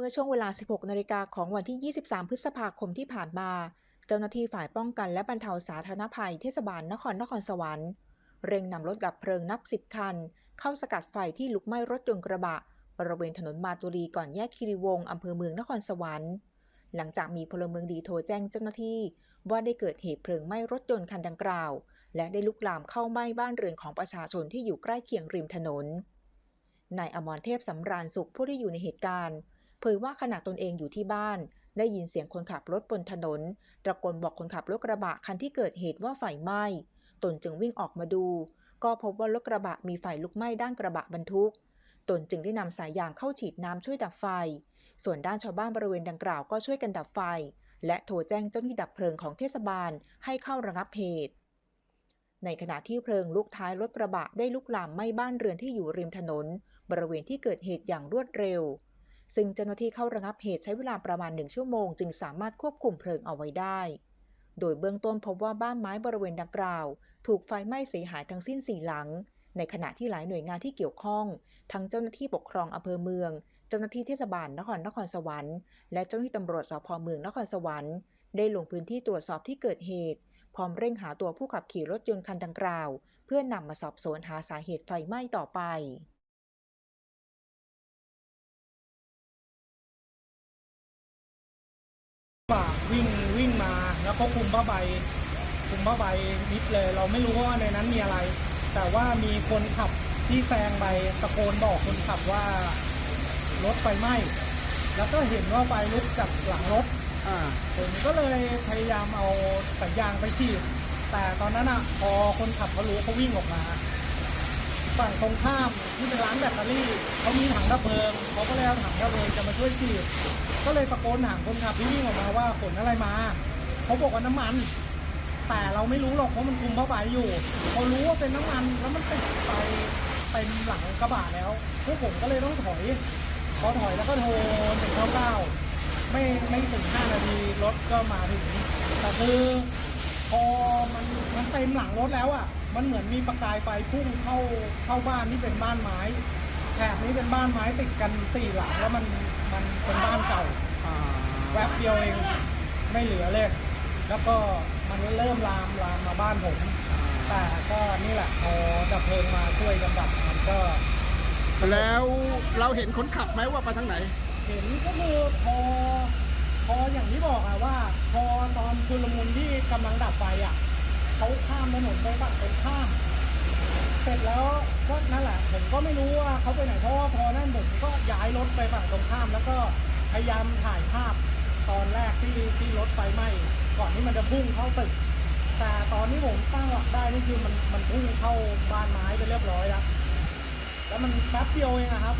เมื่อช่วงเวลา 16 นาฬิกาของวันที่ 23 พฤษภาคมที่ผ่านมา เจ้าหน้าที่ฝ่ายป้องกันและบรรเทาสาธารณภัยเทศบาลนครนครสวรรค์ เร่งนำรถดับเพลิงนับ 10 คัน เข้าสกัดไฟที่ลุกไหม้รถยนต์กระบะ บริเวณถนนมาตุรีก่อนแยกคีรีวงอำเภอเมืองนครสวรรค์ หลังจากมีพลเมืองดีโทรแจ้งเจ้าหน้าที่ ว่าได้เกิดเหตุเพลิงไหม้รถยนต์คันดังกล่าว และได้ลุกลามเข้าไหม้บ้านเรือนของประชาชนที่อยู่ใกล้เคียงริมถนนนายอมรเทพสำราญสุขผู้ที่อยู่ในเหตุการณ์ เผยว่าขณะตนเองอยู่ที่บ้าน ได้ยินเสียงคนขับรถบนถนน ตะโกนบอกคนขับรถกระบะคันที่เกิดเหตุว่าไฟไหม้ ตนจึงวิ่งออกมาดู ก็พบว่ารถกระบะมีไฟลุกไหม้ด้านกระบะบรรทุก ตนจึงได้นำสายยางเข้าฉีดน้ำช่วยดับไฟ ส่วนด้านชาวบ้านบริเวณดังกล่าวก็ช่วยกันดับไฟ และโทรแจ้งเจ้าหน้าที่ดับเพลิงของเทศบาลให้เข้าระงับเหตุในขณะที่เพลิงลุกท้ายรถกระบะได้ลุกลามไหม้บ้านเรือนที่อยู่ริมถนน บริเวณที่เกิดเหตุอย่างรวดเร็ว ซึ่งเจ้าหน้าที่เข้าระงับเหตุใช้เวลาประมาณหนึ่งชั่วโมง จึงสามารถควบคุมเพลิงเอาไว้ได้ โดยเบื้องต้นพบว่าบ้านไม้บริเวณดังกล่าว ถูกไฟไหม้เสียหายทั้งสิ้นสี่หลัง ในขณะที่หลายหน่วยงานที่เกี่ยวข้อง ทั้งเจ้าหน้าที่ปกครองอำเภอเมือง เจ้าหน้าที่เทศบาลนครนครสวรรค์และเจ้าหน้าที่ตำรวจสพเมืองนครสวรรค์ได้ลงพื้นที่ตรวจสอบที่เกิดเหตุ พร้อมเร่งหาตัวผู้ขับขี่รถยนต์คันดังกล่าว เพื่อนำมาสอบสวนหาสาเหตุไฟไหม้ต่อไป ฝ่าวิ่งวิ่งมาแล้วก็คุมผ้าใบคุมผ้าใบมิดเลย เราไม่รู้ว่าในนั้นมีอะไร แต่ว่ามีคนขับที่แซงไปตะโกนบอกคนขับว่ารถไฟไหม้แล้วก็เห็นว่าไฟลุกจากหลังรถอ่าผมก็เลยพยายามเอาสายยางไปฉีดแต่ตอนนั้นอะพอคนขับเขารู้เขาวิ่งออกมา ฝั่งตรงข้ามที่เป็นร้านแบตเตอรี่เขามีถังดับเพลิงเขาก็เลยเอาถังดับเพลิงจะมาช่วยฉีดก็เลยตะโกนถามคนขับที่วิ่งออกมาว่าขนอะไรมาเขาบอกว่าน้ำมัน แต่เราไม่รู้หรอกเพราะมันคุมผ้าใบอยู่พอรู้ว่าเป็นน้ำมันแล้วมันติดไปเต็มหลังกระบะแล้วพวกผมก็เลยต้องถอยพอถอยแล้วก็โทรหนึ่งเก้าเก้าไม่ไม่ถึงห้านาทีรถก็มาถึงแต่คือพอมันมันเต็มหลังรถแล้วอะ มันเหมือนมีประกายไฟพุ่งเข้าเข้าบ้านที่เป็นบ้านไม้แถบนี้เป็นบ้านไม้ติดกันสี่หลังแล้วมันมันเป็นบ้านเก่าอ่าแวบเดียวเองไม่เหลือเลย แล้วก็มันเริ่มลามลามมาบ้านผมแต่ก็นี่แหละพอดับเพลิงมาช่วยกันดับมันก็แล้วเราเห็นคนขับไหมว่าไปทางไหน เห็นก็คือพอพออย่างที่บอกอะว่า พอตอนชุลมุนที่กำลังดับไฟอะ เขาข้ามถนนไปฝั่งตรงข้าม เสร็จแล้วก็นั่นแหละผมก็ไม่รู้ว่าเขาไปไหนเพราะว่าพอนั่นผมก็ย้ายรถไปฝั่งตรงข้าม แล้วก็พยายามถ่ายภาพตอนแรกที่ที่รถไฟไหม้ก่อนที่มันจะพุ่งเข้าตึก แต่ตอนที่ผมตั้งหลักได้นี่คือมันมันพุ่งเข้าบ้านไม้ไปเรียบร้อยแล้วแล้วมันแป๊บเดียวเองอะครับ